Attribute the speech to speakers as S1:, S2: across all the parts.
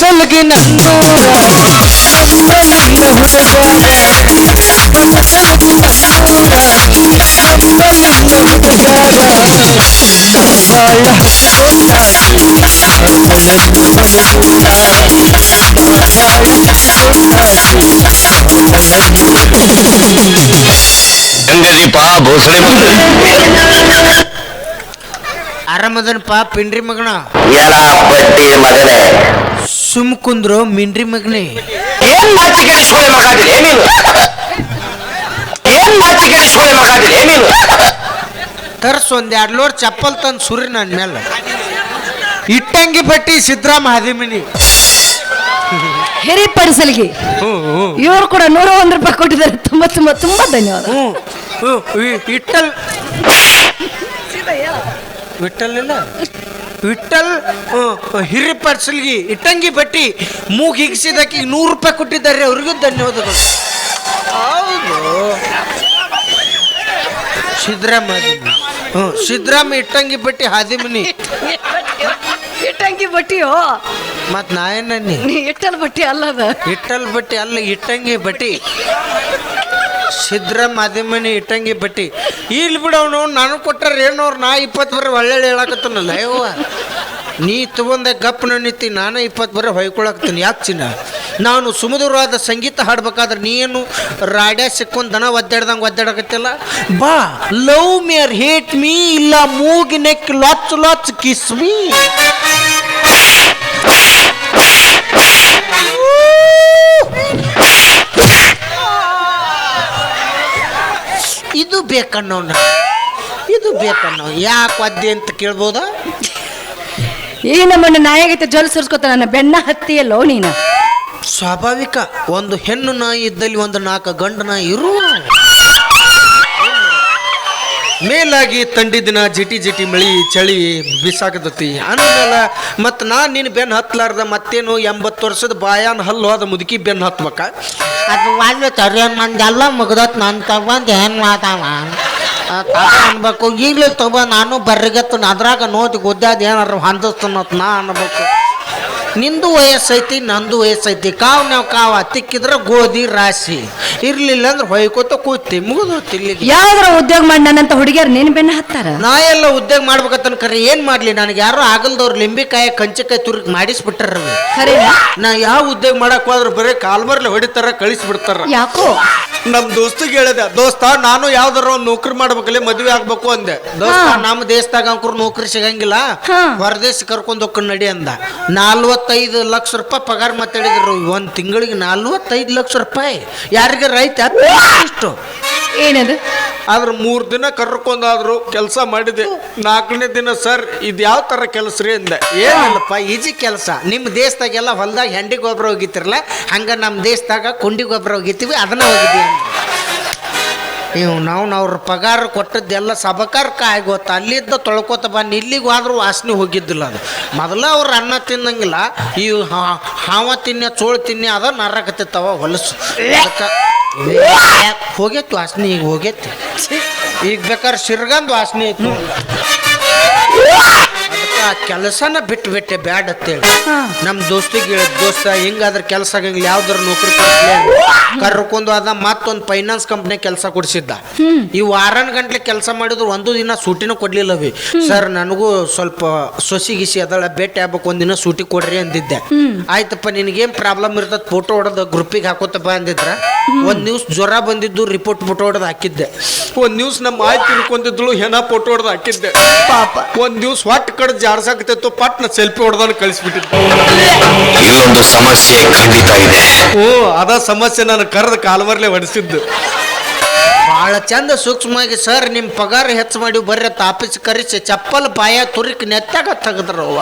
S1: ಸೊಲ್ಗಿ ನನ್ನೂರ ನನ್ನ
S2: ಹೆಂಗದೀಪ ಭೋಸಳೆ
S1: ಆರಾಮದನಪ್ಪ ಪಿಂಡ್ರಿ ಮಗನ
S2: ಎಲ ಬಡ್ಡಿ ಮಗನೇ
S1: ಸುಮ್ ಕುಂದ್ರು ಮಿಂಡ್ರಿ ಮಗನೇ
S2: ಏನ್ ನಾಚಿಕೆ ಸೋಳೆ ಮಗಾದಿರಿ ಏನಿಲ್ಲ ಏನ್ ನಾಚಿಕೆ ಸೋಳೆ ಮಗಾದಿರಿ ಏನಿಲ್ಲ
S1: ತರ್ಸ್ ಒಂದ್ ಎರಡ್ ಲೋಡ್ ಚಪ್ಪಲ್ ತಂದು ಸುರಿ ನನ್ನ ಮೇಲೆ ಇಟ್ಟಂಗಿ ಪಟ್ಟಿ ಸಿದ್ದರಾಮ ಹದಿಮಿನಿ
S3: ಹಿರಿಪಡಿಸಲಿಗೆ
S1: ಹ್ಞೂ ಹ್ಞೂ.
S3: ಇವರು ಕೂಡ ನೂರ ಒಂದು ರೂಪಾಯಿ ಕೊಟ್ಟಿದ್ದಾರೆ. ತುಂಬಾ ತುಂಬಾ ತುಂಬಾ ಧನ್ಯವಾದ.
S1: ಇಟ್ಟಲ್ ವಿಠಲ್ ಇಲ್ಲ ವಿಠಲ್ ಹಿರಿ ಪರ್ಸಲ್ಗಿ ಇಟ್ಟಂಗಿ ಬಟ್ಟಿ ಮೂಗ್ ಹಿಗ್ಸಿದಕ್ಕೆ ನೂರು ರೂಪಾಯಿ ಕೊಟ್ಟಿದ್ದಾರೆ. ಅವ್ರಿಗೂ ಧನ್ಯವಾದಗಳು. ಹೌದು. ಸಿದ್ದರಾಮ ಹಾದಿಮನಿ ಹ್ಞೂ ಸಿದ್ದರಾಮ ಇಟ್ಟಂಗಿ ಬಟ್ಟಿ ಹಾದಿಮನಿ.
S3: ಇಟ್ಟಂಗಿ ಬಟ್ಟಿಯೋ?
S1: ಮತ್ ನಾ ಏನನ್ನಿ
S3: ನೀ ಇಟ್ಟಲ್ ಬಟ್ಟಿ ಅಲ್ಲದ?
S1: ಇಟ್ಟಲ್ ಬಟ್ಟಿ ಅಲ್ಲ ಇಟ್ಟಂಗಿ ಬಟ್ಟಿ. ಸಿದ್ರಾಮ್ ಮಾಧ್ಯಮನಿ ಇಟ್ಟಂಗಿ ಬಟ್ಟಿ. ಇಲ್ಲಿ ಬಿಡವನು ನಾನು ಕೊಟ್ಟರೆ ಏನೋರು ನಾ ಇಪ್ಪತ್ತು ಬರ ಒಳ್ಳೆ ಹೇಳಕತ್ತನಲ್ಲ ಅಯ್ಯೋ ನೀ ತಗೊಂಡೆ ಗಪ್ಪನ ನಿಂತಿ ನಾನು ಇಪ್ಪತ್ತು ಬರ ಹೊಯ್ಕೊಳಕ್ತೀನಿ ಯಾಕೆ ಚಿನ್ನ? ನಾನು ಸುಮಧುರವಾದ ಸಂಗೀತ ಹಾಡ್ಬೇಕಾದ್ರೆ ನೀನು ರಾಡ್ಯಾ ಸಿಕ್ಕೊಂಡು ದನ ಒದ್ದಾಡ್ದಂಗೆ ಒದ್ದಾಡಕತ್ತಿಲ್ಲ? ಬಾ love me or hate me ಇಲ್ಲ ಮೂಗಿನೆಕ್ ಲಾಚ್ ಲಾಚ್ ಕಿಸ್ ಮೀ ಇದು ಬೇಕನ್ನೋಣ ಇದು ಬೇಕನ್ನೋ? ಯಾಕೆ ಒದ್ದೆ ಅಂತ ಕೇಳ್ಬೋದಾ?
S3: ಈ ನಾಯಾಗೈತೆ ನಾಯಿಗೈತೆ ಜೊಲ್ ಸುರ್ಸ್ಕೊತ ನನ್ನ ಬೆನ್ನ ಹತ್ತಿಯಲ್ಲೋ ನೀನು?
S1: ಸ್ವಾಭಾವಿಕ ಒಂದು ಹೆಣ್ಣು ನಾಯಿ ಇದ್ದಲ್ಲಿ ಒಂದು ನಾಲ್ಕು ಗಂಡು ನಾಯಿ ಇರು. ಮೇಲಾಗಿ ತಂಡಿ ದಿನ ಜಿಟಿ ಜಿಟಿ ಮಳಿ ಚಳಿ ಬಿಸಾಕತತಿ. ಅಂದಮೇಲೆ ಮತ್ತು ನಾ ನಿನ್ನ ಬೆನ್ನು ಹತ್ತಲಾರ್ದ ಮತ್ತೇನು ಎಂಬತ್ತು ವರ್ಷದ ಬಾಯಾನ ಹಲ್ಲು ಹೋದ ಮುದುಕಿ ಬೆನ್ನು ಹತ್ಬೇಕ? ಅದು ಒಂದು ತರಿಯನ್ ನಂದೆಲ್ಲ ಮುಗ್ದತ್ ನಾನು ತಗೊಂಡು ಏನು ಮಾತಾವ ಅನ್ಬೇಕು. ಈಗಲೇ ತಗೋ, ನಾನು ಬರ್ರಿಗತ್ತು ಅದ್ರಾಗ ನೋಡಿ ಗುದ್ದಾದ ಏನಾರು ಹೊಂದಿಸ್ತನತ್ ನಾ ಅನ್ಬೇಕು. ನಿಂದು ವಯಸ್ಸೈತಿ ನಂದು ವಯಸ್ಸೈತಿ. ಕಾವು ನಾವು ಕಾವ ತಿಕ್ಕಿದ್ರೆ ಗೋಧಿ ರಾಶಿ. ಇರ್ಲಿಲ್ಲ ಅಂದ್ರೆ ಹೊಯ್ಕೋತ ಕೂತಿ ಮುಗಿದು ಇಲ್ಲಿಗೆ.
S3: ಯಾವ್ದಾರ ಉದ್ಯೋಗ ಮಾಡಿ ನನ್ನಂತ ಹುಡುಗಿಯರು ನೀನ್ ಬೆನ್ನ ಹತ್ತಾರ?
S1: ನಾ ಎಲ್ಲ ಉದ್ಯೋಗ ಮಾಡ್ಬೇಕಂತ ಕರೆ ಏನ್ ಮಾಡ್ಲಿ? ನನಗೆ ಯಾರು ಆಗಲ್ದವ್ರು ಲಿಂಬಿಕಾಯಿ ಕಂಚಿಕಾಯಿ ತುರ್ಕ್ ಮಾಡಿಸ್ಬಿಟ್ಟಾರ
S3: ಖರೆ.
S1: ನಾ ಯಾವ ಉದ್ಯೋಗ ಮಾಡಕ್ ಹೋದ್ರೆ ಬರೀ ಕಾಲ್ಮರ್ಲೆ ಹೊಡಿತಾರ ಕಳಿಸ್ಬಿಡ್ತಾರ.
S3: ಯಾಕೋ?
S1: ನಮ್ ದೋಸ್ತಿಗೆ ಹೇಳಿದೆ ದೋಸ್ತ ನಾನು ಯಾವ್ದಾರ ಒಂದು ನೌಕರಿ ಮಾಡ್ಬೇಕಲ್ಲ ಮದ್ವೆ ಆಗ್ಬೇಕು ಅಂದೆ. ದೋಸ್ತ. ನಮ್ಮ ದೇಶದಾಗ ಅಂಕರು ನೌಕರಿ ಸಿಗಂಗಿಲ್ಲ. ಹೊರದೇಶ ಕರ್ಕೊಂಡು ಹೋಗ್ಕೊಂಡು ನಡಿ ಅಂದ. ನಾಲ್ವತ್ತೈದು ಲಕ್ಷ ರೂಪಾಯಿ ಪಗಾರ ಮಾತಾಡಿದ್ರು. ಒಂದು ತಿಂಗಳಿಗೆ ನಲ್ವತ್ತೈದು ಲಕ್ಷ ರೂಪಾಯಿ. ಯಾರಿಗೆ ರೈತ ಇಷ್ಟು?
S3: ಏನದು?
S1: ಆದ್ರೆ ಮೂರು ದಿನ ಕರ್ಕೊಂಡಾದ್ರು ಕೆಲಸ ಮಾಡಿದೆ. ನಾಲ್ಕನೇ ದಿನ ಸರ್ ಇದು ಯಾವ ಥರ ಕೆಲಸ ರೀ? ಅಂದೆ. ಏನಲ್ಲಪ್ಪ ಈಜಿ ಕೆಲಸ. ನಿಮ್ಮ ದೇಶದಾಗೆಲ್ಲ ಹೊಲ್ದಾಗ ಹೆಂಡಿ ಗೊಬ್ಬರ ಹೋಗಿತ್ತಿರಲ್ಲ ಹಂಗೆ ನಮ್ಮ ದೇಶದಾಗ ಕುಂಡಿ ಗೊಬ್ಬರ ಹೋಗಿತ್ತೀವಿ ಅದನ್ನ ಹೋಗಿದ್ದೀವಿ. ನೀವು ನಾವು ಅವ್ರ ಪಗಾರ ಕೊಟ್ಟದ್ದೆಲ್ಲ ಸಬಕಾರಕ್ಕ ಆಗೋತ ಅಲ್ಲಿದ್ದ ತೊಳ್ಕೊತ ಬಂದು ಇಲ್ಲಿಗೆ ಹೋದ್ರೂ ವಾಸನೆ ಹೋಗಿದ್ದಿಲ್ಲ ಅದು. ಮೊದಲ ಅವ್ರು ಅನ್ನ ತಿನ್ನಂಗಿಲ್ಲ. ಈ ಹಾ- ಹಾವ ತಿನ್ನೆ ಚೋಳು ತಿನ್ನೆ ಅದ ನರಕತ್ತಿತ್ತವ ಹೊಲಸು. ಹೋಗೈತಿ ವಾಸನೆ? ಈಗ ಹೋಗೈತಿ. ಈಗ ಬೇಕಾದ್ರೆ ಸಿರ್ಗಂದು ವಾಸನೆ ಐತಿ. ಆ ಕೆಲಸನ ಬಿಟ್ಟು ಬಿಟ್ಟೆ ಬ್ಯಾಡ್ ಅಂತೇಳಿ. ನಮ್ಮ ದೋಸ್ತಿಗೆ ಹೇಳಿದ ದೋಸ್ತ ಹಿಂಗಾದ್ರ ಕೆಲಸ ಆಗಂಗಿಲ್ಲ ಯಾವ್ದಾರ ನೌಕರಿ ಕರ್ಕೊಂಡು ಅದ ಮತ್ತೊಂದು ಫೈನಾನ್ಸ್ ಕಂಪ್ನಿ ಕೆಲಸ ಕೊಡಿಸಿದ್ದ. ಈ ವಾರನ್ ಗಂಟ್ಲೆ ಕೆಲಸ ಮಾಡಿದ್ರು ಒಂದು ದಿನ ಸೂಟಿನೂ ಕೊಡ್ಲಿಲ್ಲವಿ ಸರ್ ನನಗೂ ಸ್ವಲ್ಪ ಸೊಸಿ ಗಿಸಿ ಅದಳ ಭೇಟಿ ಆಗ್ಬೇಕು ಒಂದಿನ ಸೂಟಿ ಕೊಡ್ರಿ ಅಂದಿದ್ದೆ. ಆಯ್ತಪ್ಪ ನಿನಗೇನ್ ಪ್ರಾಬ್ಲಮ್ ಇರ್ತದ ಫೋಟೋ ಹೊಡೆದ ಗ್ರೂಪಿಗೆ ಹಾಕೋತಪ್ಪ ಅಂದಿದ್ರ ಒಂದ್ ನ್ಯೂಸ್ ಜ್ವರ ಬಂದಿದ್ದು ರಿಪೋರ್ಟ್ ಫೋಟೋ ಹೊಡೆದು ಹಾಕಿದ್ದೆ. ಒಂದ್ ನ್ಯೂಸ್ ನಮ್ಮ ಆಯ್ ತಿನ್ಕೊಂಡಿದ್ಳು ಹೆಣ ಫೋಟೋ ಹೊಡೆದು ಹಾಕಿದ್ದೆ.
S3: ಪಾಪ.
S1: ಒಂದ್ ನ್ಯೂಸ್ ಹೊಟ್ಟು ಕಡೆ ಜಾರ್ಸಾಕತ್ತಿತ್ತು ಪಟ್ನ ಸೆಲ್ಫಿ ಹೊಡೆದನ್ನು ಕಳಿಸ್ಬಿಟ್ಟಿದ್ದೆ.
S2: ಇಲ್ಲೊಂದು ಸಮಸ್ಯೆ ಖಂಡಿತ ಇದೆ.
S1: ಓ ಅದ ಸಮಸ್ಯೆ ನಾನು ಕರೆದು ಕಾಲ್ವರ್ಲೆ ಹೊಡಿಸಿದ್ದು. ಭಾಳ ಚಂದ ಸೂಕ್ಷ್ಮವಾಗಿ ಸರ್ ನಿಮ್ಮ ಪಗಾರ ಹೆಚ್ಚು ಮಾಡಿ ಬರ್ರಿ ತಾಪಿಸಿ ಕರೆಸಿ ಚಪ್ಪಲ್ ಬಾಯ ತುರಿಕ್ ನೆತ್ತಾಗ ತೆಗೆದ್ರವ್ವ.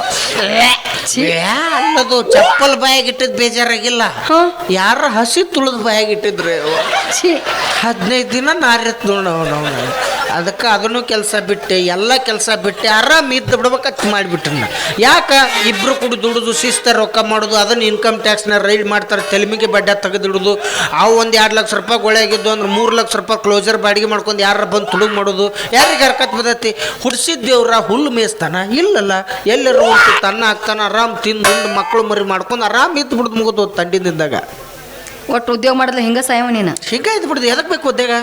S1: ಅಲ್ಲದು ಚಪ್ಪಲ್ ಬಾಯಾಗಿಟ್ಟಿದ್ ಬೇಜಾರಾಗಿಲ್ಲ. ಯಾರು ಹಸಿ ತುಳಿದ್ ಬಾಯಾಗ ಇಟ್ಟಿದ್ರೆ ಅವ್ವ.
S3: ಛೀ.
S1: ಹದಿನೈದು ದಿನ ನಾರಿತ್ ನೋಡೋಣ ನಾವು ಅದಕ್ಕೆ ಅದನ್ನು ಕೆಲಸ ಬಿಟ್ಟೆ, ಎಲ್ಲ ಕೆಲಸ ಬಿಟ್ಟೆ, ಆರಾಮ ಇದ್ದು ಬಿಡ್ಬೇಕಂತ ಮಾಡಿಬಿಟ್ರನ್ನ ಯಾಕ? ಇಬ್ಬರು ಕೂಡ ದುಡಿದು ಶಿಸ್ತ ರೊಕ್ಕ ಮಾಡೋದು, ಅದನ್ನು ಇನ್ಕಮ್ ಟ್ಯಾಕ್ಸ್ನ ರೈಡ್ ಮಾಡ್ತಾರೆ, ತೆಲಿಮಿಗೆ ಬಡ್ಡ ತೆಗೆದಿಡೋದು ಅವು ಒಂದು ಎರಡು ಲಕ್ಷ ರೂಪಾಯಿ ಗೊಳೆಯಾಗಿದ್ದು ಅಂದ್ರೆ ಮೂರು ಲಕ್ಷ ರೂಪಾಯಿ ಕ್ಲೋಸರ್ ಬಾಡಿಗೆ ಮಾಡ್ಕೊಂಡು ಯಾರು ಬಂದು ತುಳುಗ್ ಮಾಡೋದು. ಯಾರಿಗೆ ಹರ್ಕತ್ ಬದೈತಿ ಹುಡ್ಸಿದ್ದೇವ್ರ ಹುಲ್ಲು ಮೇಯಿಸ್ತಾನ? ಇಲ್ಲಲ್ಲ, ಎಲ್ಲರೂ ತನ್ನ ಹಾಕ್ತಾನ ಆರಾಮ್ ತಿಂದು ಮಕ್ಕಳು ಮರಿ ಮಾಡ್ಕೊಂಡು ಆರಾಮ್ ಇದ್ದು ಬಿಡ್ದು ಮುಗಿದು ತಂಡಿದ್ದಾಗ
S3: ಒಟ್ಟು ಉದ್ಯೋಗ ಮಾಡಿದ್ಲ ಹಿಂಗ ಸಾಯವ ನೀನು?
S1: ಹಿಂಗ ಇದ್ ಬಿಡ್ದು ಎದಕ್ ಬೇಕು ಉದ್ಯೋಗ?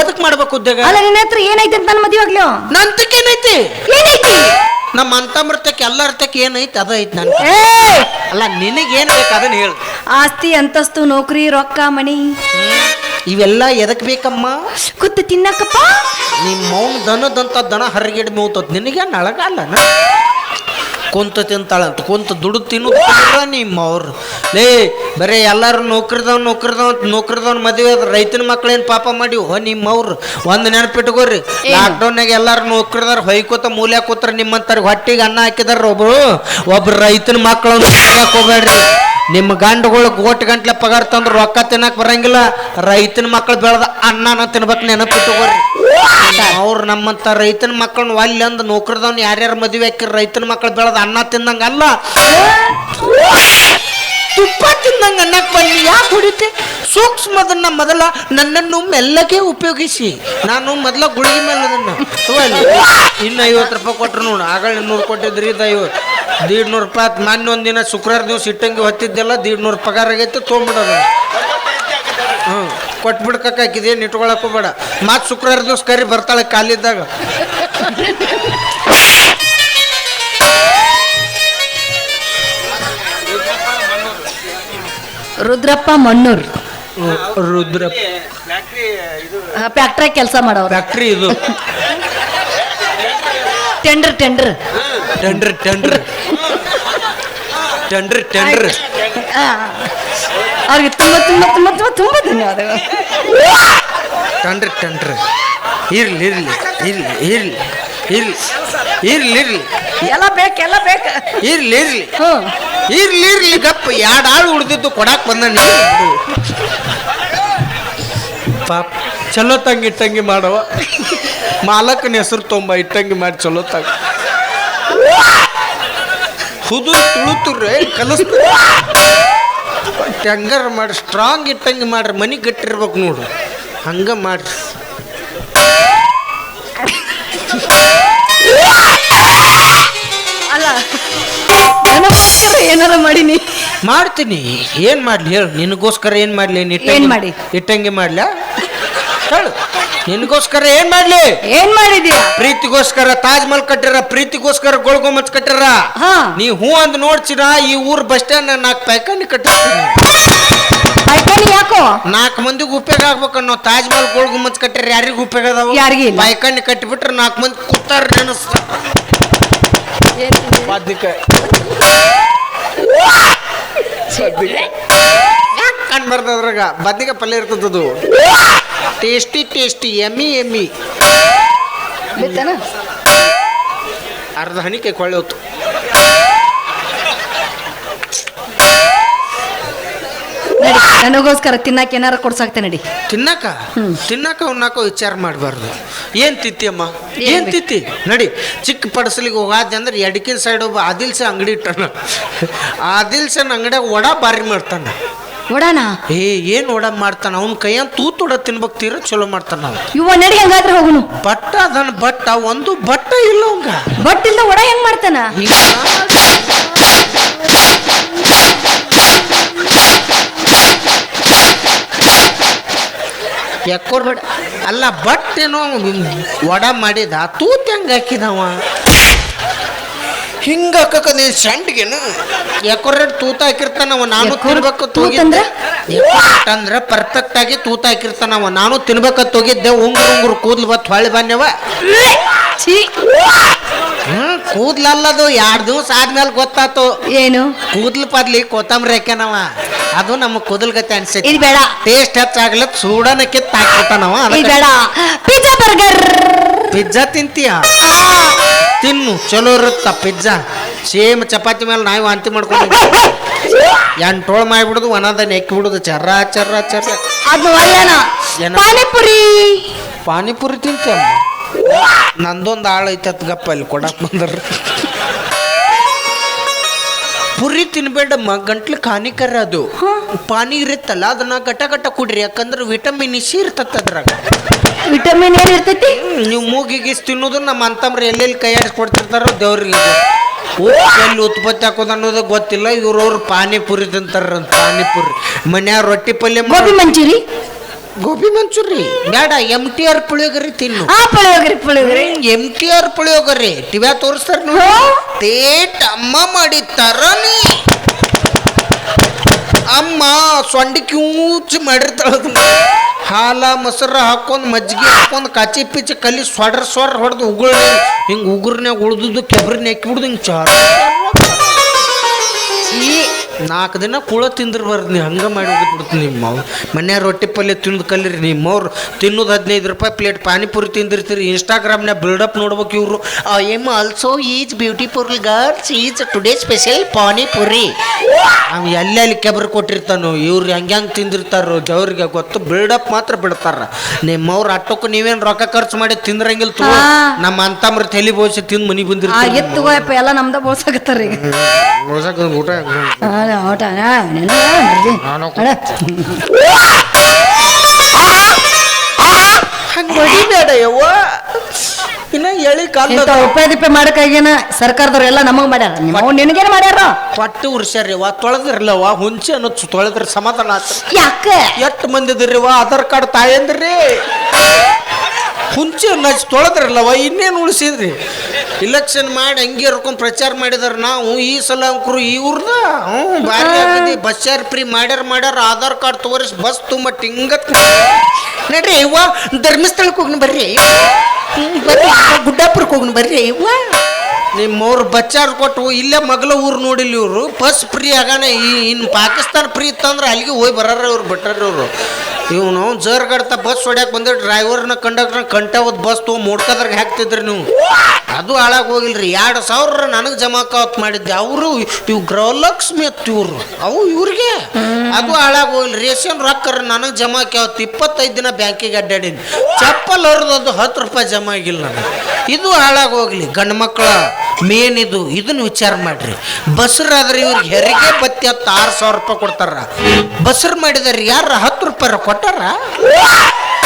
S1: ಎದಕ್ ಮಾಡ್ಬೇಕು ಉದ್ಯೋಗ?
S3: ಅಲ್ಲ ನಿನ್ನ ಹತ್ರ ಏನೈತೆ ಅಂತ ನನ್ನ ಮದುವೆ ಆಗ್ಲೋ?
S1: ನಂತಕ್ಕೆ ಏನೈತಿ?
S3: ಏನೈತಿ?
S1: ನಮ್ಮ ಅಂತಮೃತಕ್ಕೆ ಎಲ್ಲರ ತಕ್ಕ ಏನೈತಿ? ಅದ ಐತಿ ನನ್
S3: ಏ!
S1: ಅಲ್ಲ ನಿನಗೇನ್ ಬೇಕು ಅದನ್ನ ಹೇಳು.
S3: ಆಸ್ತಿ ಅಂತಸ್ತು ನೌಕರಿ ರೊಕ್ಕ ಮಣಿ
S1: ಇವೆಲ್ಲ ಎದಕ್ ಬೇಕಮ್ಮ?
S3: ಕುತ್ತು ತಿನ್ನಕಪ್ಪ
S1: ನಿಮ್ಮ ಮೌನ್ ದನದಂತ ದನ ಹರಿಗೆಡ್ ಮೂತದ್ ನಿನಗೆ ನಳಗಲ್ಲನ ಕುಂತ ತಿಂತಾಳಂತ ಕುಂತ ದುಡ್ಡು ತಿನ್ನೋದು ನಿಮ್ಮ ಅವ್ರು. ಲೇ ಬರೇ ಎಲ್ಲಾರು ನೌಕರಿದವ್ ನೌಕರಿದವ್ ನೌಕರಿದವ್ನ ಮದುವೆ ಅದ ರೈತನ ಮಕ್ಳೇನು ಪಾಪ ಮಾಡಿ ಹೋ ನಿಮ್ಮ ಅವ್ರು. ಒಂದು ನೆನಪಿಟ್ಕೋರಿ? ಲಾಕ್ಡೌನ್ನಾಗ ಎಲ್ಲಾರು ನೌಕರಿದಾರ ಹೊಯ್ಕೋತ ಮೂಲೆ ಕೂತ್ರ ನಿಮ್ಮಂತಾರ ಹೊಟ್ಟಿಗೆ ಅನ್ನ ಹಾಕಿದಾರ ಒಬ್ರು. ಒಬ್ರು ರೈತನ ಮಕ್ಕಳನ್ನು ಹೋಗ್ಬೇಡ್ರಿ ನಿಮ್ಮ ಗಂಡುಗಳು ಗೋಟ್ ಗಂಟ್ಲೆ ಪಗಾರ ತಂದ್ರೆ ರೊಕ್ಕ ತಿನ್ನಕ್ ಬರಂಗಿಲ್ಲ, ರೈತನ ಮಕ್ಳು ಬೆಳೆದ ಅನ್ನನ ತಿನ್ಬೇಕು ನೆನಪಿಟ್ಟುಕೋರಿ ಅವ್ರು ನಮ್ಮಂತ ರೈತನ ಮಕ್ಕಳನ್ನ ಅಲ್ಲಿ ಅಂದ್ ನೌಕರದವ್ನ ಯಾರ್ಯಾರ ಮದುವೆ ಹಾಕಿರ ರೈತನ ಮಕ್ಳು ಬೆಳೆದ ಅನ್ನ ಅಲ್ಲ? ತುಪ್ಪ ತಿಂದಂಗೆ ಅನ್ನಕ್ ಬನ್ನಿ. ಯಾಕೆ ಹೊಡಿತೆ? ಸೂಕ್ಷ್ಮದನ್ನ ಮೊದಲ ನನ್ನನ್ನು ಮೆಲ್ಲಗೆ ಉಪಯೋಗಿಸಿ. ನಾನು ಮೊದಲ ಗುಳಿಗೆ ಮೇಲೆ ಅದನ್ನು. ಇನ್ನು ಐವತ್ತು ರೂಪಾಯಿ ಕೊಟ್ರು ನೋಡು. ಆಗಳ ನೂರು ಕೊಟ್ಟಿದ್ರಿ ಇದು ಐವತ್ತು. ದೀಡ್ ನೂರು ರೂಪಾಯಿ ಮಾನ್ಯ ಮೊನ್ನೆ ಒಂದಿನ ಶುಕ್ರವಾರ ದಿವಸ ಇಟ್ಟಂಗಿ ಹೊತ್ತಿದ್ದೆಲ್ಲ ದೀಡ್ ನೂರು ಪಗಾರ ಆಗೈತೆ ತೊಗೊಂಬಿಡೋದು ಹ್ಞೂ. ಕೊಟ್ಬಿಡ್ಕಕ್ಕ ಹಾಕಿದೇನು ಬೇಡ. ಮತ್ತೆ ಶುಕ್ರವಾರ ದಿವಸ ಕರಿ ಬರ್ತಾಳೆ ಕಾಲಿದ್ದಾಗ.
S3: ರುದ್ರಪ್ಪ ಮಣ್ಣೂರ್.
S1: ರುದ್ರ
S3: ಫ್ಯಾಕ್ಟ್ರಿ ಕೆಲಸ ಮಾಡೋರು.
S1: ಫ್ಯಾಕ್ಟ್ರಿ ಇದು.
S3: Tender tender
S1: tender tender tender tender
S3: ಅವ್ರಿಗೆ ತುಂಬ ತುಂಬ ತುಂಬ ತುಂಬ ತುಂಬ ಧನ್ಯವಾದಗಳು.
S1: ಟೆಂಡರ್ ಟೆಂಡರ್ ಇರ್ಲಿ ಇರ್ಲಿ ಇರ್ಲಿ ಇರ್ಲಿ ಇರ್ಲಿ ಇರ್ಲಿ ಇರ್ಲಿ.
S3: ಎಲ್ಲ ಬೇಕು ಎಲ್ಲ ಬೇಕು.
S1: ಇರ್ಲಿ ಇರ್ಲಿ.
S3: ಹ್ಞೂ
S1: ಇರ್ಲಿ ಇರ್ಲಿ, ಗಪ್ಪ. ಎರಡು ಆಳು ಉಳ್ದಿದ್ದು ಕೊಡಾಕ್ ಬಂದ ಪಾಪ, ಚಲೋ ತಂಗಿ ಇಟ್ಟಂಗಿ ಮಾಡವ ಮಾಲಕನ ಹೆಸರು ತೊಂಬ ಇಟ್ಟಂಗಿ ಮಾಡಿ ಚಲೋ ತಂಗ. ಹುದುರು ತುಳುತುರ್ರೆ ಕಲಿಸ್ತು. ಹೆಂಗಾರ ಮಾಡಿ ಸ್ಟ್ರಾಂಗ್ ಇಟ್ಟಂಗಿ ಮಾಡ್ರಿ ಮನಿ ಗಟ್ಟಿರ್ಬೇಕು ನೋಡು. ಹಂಗ ಮಾಡ್ರಿ.
S3: ಏನಾರ ಮಾಡೀನಿ.
S1: ಮಾಡ್ತೀನಿ. ಏನ್ ಮಾಡ್ಲಿ ಹೇಳು. ನಿನಗೋಸ್ಕರ ಏನ್ ಮಾಡ್ಲಿ?
S3: ಏನ್ ಮಾಡಿ?
S1: ಇಟ್ಟಂಗೆ ಮಾಡ್ಲ? ಹೇಳು. ನಿನಗೋಸ್ಕರ ಏನ್ ಮಾಡ್ಲಿ?
S3: ಏನ್ ಮಾಡಿದ್ಯಾ?
S1: ಪ್ರೀತಿಗೋಸ್ಕರ ತಾಜ್ ಮಹಲ್ ಕಟ್ಟಿರ ಪ್ರೀತಿಗೋಸ್ಕರ ಗೋಳ್ಗೊಮ್ಮಚ್ ಕಟ್ಟಿರ
S3: ಹಾ.
S1: ನೀ ಹೂ ಅಂದ್ ನೋಡ್ಸಿರ ಈ ಊರ್ ಬಸ್ ಸ್ಟ್ಯಾಂಡ್ ನಾಲ್ಕು ಪೈಕಾನಿ ಕಟ್ಟಿರ್ತೀನಿ.
S3: ಯಾಕೋ?
S1: ನಾಲ್ಕು ಮಂದಿಗೆ ಉಪಯೋಗ ಆಗ್ಬೇಕು ಅನ್ನೋ ತಾಜ್ ಮಹಲ್ ಗೋಳ್ಗೊಮ್ಮಚ್ ಕಟ್ಟಿರ ಯಾರಿಗೂ ಉಪಯೋಗ ಅದಾವ?
S3: ಯಾರಿಗೂ ಇಲ್ಲ.
S1: ಪೈಕಾನಿ ಕಟ್ಟಿಬಿಟ್ರೆ ನಾಲ್ಕು ಮಂದಿ ಕೂತಾರ ನೆನಸ್ತ ಬಾದ್ನಿಕಾಯಿ ಕಂಡ್ಬಾರ್ದು ಅದ್ರಾಗ? ಬದ್ನಿಕಾಯಿ ಪಲ್ಯ ಇರ್ತದದು. ಟೇಸ್ಟಿ ಟೇಸ್ಟಿ ಎಮ್ಮಿ ಎಮ್ಮಿ
S3: ಬಿತ್ತನ?
S1: ಅರ್ಧ ಹಣಿಕೆ ಕೊಳ್ಳೆ ಹೊತ್ತು.
S3: ನಡಿ ನನಗೋಸ್ಕರ ತಿನ್ನಕ್ಕೆ ಏನಾರ ಕೊಡ್ಸಾಕ್ತೆ ನಡಿ.
S1: ತಿನ್ನಕ? ತಿನ್ನಕ ಉಣ್ಣಾಕ ವಿಚಾರ ಮಾಡಬಾರ್ದು. ಏನ್ ತಿತ್ತಿ
S3: ಅಮ್ಮ?
S1: ಏನ್ ತಿತ್ತಿ ನಡಿ ಚಿಕ್ಕ ಪಡಸಲಿಗೆ ಹೋಗಾದ ಅಂದ್ರೆ ಎಡಕಿನ ಸೈಡ್ ಒಬ್ಬ ಆದಿಲ್ಸ ಅಂಗಡಿ ಇಟ್ಟಾನ. ಆದಿಲ್ಸನ ಅಂಗಡಿಯಾಗ ವಡ ಬಾರಿ ಮಾಡ್ತಾನ.
S3: ಒಡಾನ
S1: ಏ ಏನ್ ಒಡ ಮಾಡ್ತಾನ? ಅವ್ನ ಕೈಯನ್ ತೂತ್ ಒಡ ತಿನ್ಬೇಕು ತೀರ ಚಲೋ ಮಾಡ್ತಾನ
S3: ಇವ ನಡಿ ಹಂಗಾದ್ರೆ ಹೋಗುನು.
S1: ಬಟ್ಟ ಅದನ್ನ ಬಟ್ಟ ಒಂದು ಬಟ್ಟ ಇಲ್ಲ ಅವಂಗ
S3: ಬಟ್ ಇಲ್ದ ಒಡ ಹೆಂಗ್ ಮಾಡ್ತಾನ?
S1: ಹಿಂಗ ಯಾಕೋರ್ ಬಡ ಅಲ್ಲ ಬಟ್ ಏನೋ ವಡ ಮಾಡಿದ ತೂತ್ ಹೆಂಗೆ ಹಾಕಿದವ? ಹಿಂಗ ಹಾಕಕ ನೀನು ಸಂಡ್ಗೇನು? ಯಾಕೋರ್ ತೂತ ಹಾಕಿರ್ತಾನವ ನಾನು ತಿನ್ಬೇಕು
S3: ತೂಗಿದ್ರೆ ಅಂದ್ರ?
S1: ಪರ್ಫೆಕ್ಟ್ ಆಗಿ ತೂತ ಹಾಕಿರ್ತಾನವ ನಾನು ತಿನ್ಬೇಕಂತ ಹೋಗಿದ್ದೆ ಉಂಗುರು ಉಂಗುರು ಕೂದ್ಲು ಬತ್ ಹೊಳ್ಳಿ ಬನ್ಯವ
S3: ಛೀ.
S1: ಹ್ಮ್ ಕೂದ್ಲಲ್ಲದು ಎರಡು ದಿವಸ ಆದ್ಮೇಲೆ ಗೊತ್ತಾತು.
S3: ಏನು?
S1: ಕೂದ್ಲು ಪದ್ಲಿ ಕೊತ್ತಂಬರಿ ಹಾಕ್ಯನವ. ಅದು ನಮ್ಮ ಕೂದಲ್ಗತೆ ಅನ್ಸೈತಿ.
S3: ಇದು ಬೇಡ.
S1: ಟೇಸ್ಟ್ ಹೆಚ್ಚಾಗ್ಲತ್ ಸೂಡನ ಕಿತ್ತು ಹಾಕ್ಬಿಟ್ಟಾನವ
S3: ಬೇಡ. ಪಿಜ್ಜಾ ಬರ್ಗರ್
S1: ಪಿಜ್ಜಾ ತಿಂತೀಯ? ತಿನ್ನು. ಚಲೋ ಇರುತ್ತ ಪಿಜ್ಜಾ ಸೇಮ್ ಚಪಾತಿ ಮೇಲೆ ನಾವು ವಾಂತಿ ಮಾಡ್ಕೊಂಡು ಎಂಟೋಳು ಮಾಡಿಬಿಡುದು ಒಣದ ನೆಕ್ಕಿ ಬಿಡುದು ಚರ್ರ ಚರ್ರ ಚರ್ರ.
S3: ಅದು ಅಲ್ಲನ?
S1: ಏನ?
S3: ಪಾನಿಪುರಿ.
S1: ಪಾನಿಪುರಿ ತಿಂತೀಯ ನಂದೊಂದು ಆಳು ಐತೆ ಗಪ್ಪ ಅಲ್ಲಿ ಕೊಡಕ್ ಬಂದ್ರ ಪುರಿ ತಿನ್ಬೇಡ ಗಂಟ್ಲು ಕಾನಿಕರ ಅದು. ಪಾನಿ ಇರುತ್ತಲ್ಲ ಅದನ್ನ ಗಟ ಗಟ ಕುಡ್ರಿ ಯಾಕಂದ್ರೆ ವಿಟಮಿನ್ ಸಿ ಇರ್ತತ್ ಅದ್ರಾಗ.
S3: ವಿಟಮಿನ್ ಏನ್ ಇರ್ತೈತಿ?
S1: ನೀವು ಮೂಗಿಗೆ ತಿನ್ನೋದು ನಮ್ಮ ಅಂತಮ್ರ ಎಲ್ಲೆಲ್ಲಿ ಕೈ ಆಡಿಸ್ಕೊಡ್ತಿರ್ತಾರೋ ದೇವ್ರಿಗೆ. ಎಲ್ಲಿ ಉತ್ಪತ್ತಿ ಹಾಕೋದು ಅನ್ನೋದು ಗೊತ್ತಿಲ್ಲ ಇವ್ರವ್ರು ಪಾನಿಪುರಿ ತಿಂತಾರ ಪಾನಿಪುರಿ. ಮನ್ಯಾಗ ರೊಟ್ಟಿ ಪಲ್ಯ
S3: ಗೋಬಿ ಮಂಚೂರಿ?
S1: ಗೋಬಿ ಮಂಚೂರಿ. ಬೇಡ ಎಂ ಟಿ ಆರ್ ಪುಳಿಯೋಗರಿ ತಿನ್ನು.
S3: ಆ puliyogare puliyogare.
S1: M T R puliyogare. ಟಿವ್ಯಾ ತೋರಿಸ್ತಾರ? ನೋಡಿ. ತೇಟ್ ಅಮ್ಮ ಮಾಡಿತ್ತಾರ ನೀ. ಅಮ್ಮ ಸೊಂಡಿ ಕ್ಯೂಚ್ ಮಾಡಿರ್ತಾಳ. ಹಾಲ ಮೊಸರು ಹಾಕೊಂಡು ಮಜ್ಜಿಗೆ ಹಾಕೊಂಡು ಕಾಚಿ ಪಿಚಿ ಕಲಿ ಸೊಡ್ರ ಸೊಡ್ರ ಹೊಡೆದು ಉಗುಳ್ ಹಿಂಗೆ ಉಗುರ್ನ್ಯಾಗ ಉಳ್ದುದು ಕೆಬ್ರನ್ನ ಹಾಕಿಬಿಡ್ದು ಹಿಂಗೆ ಚಾರ. ನಾಲ್ಕು ದಿನ ಕುಳ ತಿಂದಿರ್ಬಾರ್ದು ನೀವು ಹಂಗೆ ಮಾಡಿ ಹೋಗಿಬಿಡ್ತು ನಿಮ್ಮ ಮನ್ಯಾಗ ರೊಟ್ಟಿ ಪಲ್ಯ ತಿಂದು ಕಲೀರಿ ನಿಮ್ಮವ್ರು ತಿನ್ನೋದು ಹದಿನೈದು ರೂಪಾಯಿ ಪ್ಲೇಟ್ ಪಾನಿಪುರಿ ತಿಂದಿರ್ತೀರಿ ಇನ್ಸ್ಟಾಗ್ರಾಮ್ನಾಗ ಬಿಲ್ಡಪ್ ನೋಡ್ಬೇಕು ಇವರು. I am also is beautiful girls is today special panipuri. ಅವ್ ಎಲ್ಲೆಲ್ಲಿ ಕೆಬ್ರು ಕೊಟ್ಟಿರ್ತಾನೋ ಇವ್ರು ಹೆಂಗೆ ಹೆಂಗೆ ತಿಂದಿರ್ತಾರೋ ಜವ್ರಿಗೆ ಗೊತ್ತು ಬಿಲ್ಡಪ್ ಮಾತ್ರ ಬಿಡ್ತಾರ. ನಿಮ್ಮವ್ರು ಅಟ್ಟಕ್ಕೂ ನೀವೇನು ರೊಕ್ಕ ಖರ್ಚು ಮಾಡಿ ತಿಂದ್ರಂಗಿಲ್ಲ ತಗೋ. ನಮ್ಮ ಅಂತಮ್ರ ತಲೆ ಬೋಸಿ ತಿಂದು ಮನೆಗೆ ಬಂದಿರ್ತಾರೆ
S3: ಎಲ್ಲ ನಮ್ದ ಬೋಸಾಕತ್ತಾರ ಈಗ.
S1: ಊಟ
S3: ಆ, ನೆನೆ, ಮರ್ದಿ. ಅಡ.
S1: ಹಂಗೆ ಹೊಡಿಬೇಡ ಯವ್ವ ಇನ್ನ ಎಳಿ ಕಾಲ
S3: ಇಂಥ ಉಪಾಯ ದಿಪ್ಪ ಮಾಡಕ್ಕಾಗೇನ ಸರ್ಕಾರದವ್ರು ಎಲ್ಲ ನಮಗ್ ಮಾಡ್ಯಾರ ನಿಮ್ಮ ನಿನಗೇನು ಮಾಡ್ಯಾರ
S1: ಪಟ್ಟು ವಾ ತೊಳೆದ್ರಲ್ಲವ ಹುಂಚೆ ಅನ್ನೋದು ತೊಳೆದ್ರ ಸಮಾಧಾನ ಆತ ಎಷ್ಟು ಮಂದಿದ್ರಿ ವಾ ಆಧಾರ್ ಕಾರ್ಡ್ ತಾಯಂದ್ರಿ ಹುಂಚಿ ನಚ್ ತೊಳೆದ್ರಲ್ಲವ ಇನ್ನೇನು ಉಳಿಸಿದ್ರಿ? ಇಲೆಕ್ಷನ್ ಮಾಡಿ ಹಂಗೆ ಇರ್ಕೊಂಡ್ ಪ್ರಚಾರ ಮಾಡಿದಾರ ನಾವು ಈ ಸಲ ಅಂಕರು ಇವ್ರದ? ಹ್ಞೂ ಬಾರಿ ಆಗದಿ. ಬಸ್ ಚಾರ್ ಫ್ರೀ ಮಾಡ್ಯಾರ ಮಾಡ್ಯಾರ ಆಧಾರ್ ಕಾರ್ಡ್ ತೋರಿಸಿ ಬಸ್ ತುಂಬ ಟಿಂಗತ್ ನಡ್ರಿ ಇವ್ವ ಧರ್ಮಸ್ಥಳಕ್ಕೆ ಹೋಗಿ ಬರ್ರಿ. ಬರ್ರಿ ಗುಡ್ಡಾಪುರಕ್ಕೆ ಹೋಗಿ ಬರ್ರಿ ಇವ್ವ ನಿಮ್ಮವ್ರು ಬಚ್ಚಾರ್ ಕೊಟ್ಟು ಇಲ್ಲೇ ಮಗಳ ಊರು ನೋಡಿಲ್ಲ ಇವರು. ಬಸ್ ಫ್ರೀ ಆಗಾನೆ ಈ ಇನ್ನು ಪಾಕಿಸ್ತಾನ ಫ್ರೀ ಇತ್ತಂದ್ರೆ ಅಲ್ಲಿಗೆ ಹೋಗಿ ಬರಾರ ಇವ್ರು ಬಿಟ್ಟಾರ ಇವರು. ಇವನು ಜರ್ ಕಡ್ತ ಬಸ್ ಹೊಡ್ಯಾಕ ಬಂದ್ರೆ ಡ್ರೈವರ್ನ ಕಂಡಕ್ಟರ್ನ ಕಂಠವದ್ ಬಸ್ ತೊಗೊಂಡು ಮೋಡ್ಕದ್ರಾಗ ಹಾಕ್ತಿದ್ರಿ ನೀವು. ಅದು ಹಾಳಾಗಿ ಹೋಗಿಲ್ರಿ. ಎರಡು ಸಾವಿರ ನನಗೆ ಜಮಾಕಾವತ್ ಮಾಡಿದ್ದೆ. ಅವರು ಇವು ಗೃಹಲಕ್ಷ್ಮಿ ಅತ್ತ ಇವ್ರು. ಅವು ಇವ್ರಿಗೆ. ಅದು ಹಾಳಾಗಿ ಹೋಗಿಲ್ಲ ರೇಷನ್ ರೊಕ್ಕ ನನಗೆ ಜಮಾಕಾವತ್ ಇಪ್ಪತ್ತೈದು ದಿನ ಬ್ಯಾಂಕಿಗೆ ಅಡ್ಡಾಡೀನಿ. ಚಪ್ಪಲ್ ಹರಿದು ಅದು ಹತ್ತು ರೂಪಾಯಿ ಜಮಾ ಆಗಿಲ್ಲ ನನಗೆ. ಇದು ಹಾಳಾಗಿ ಹೋಗ್ಲಿ. ಗಂಡು ಮಕ್ಕಳ ಮೇನ್ ಇದು. ಇದನ್ನ ವಿಚಾರ ಮಾಡ್ರಿ. ಬಸ್ರಾದ್ರೆ ಇವ್ರಿಗೆ ಹೆರಿಗೆ ಬತ್ತಿ ಹತ್ತು ಆರು ಸಾವಿರ ರೂಪಾಯಿ ಕೊಡ್ತಾರ. ಬಸ್ರ್ ಮಾಡಿದಾರೆ ಯಾರ ಹತ್ತು ರೂಪಾಯಿ ಕೊಟ್ಟಾರ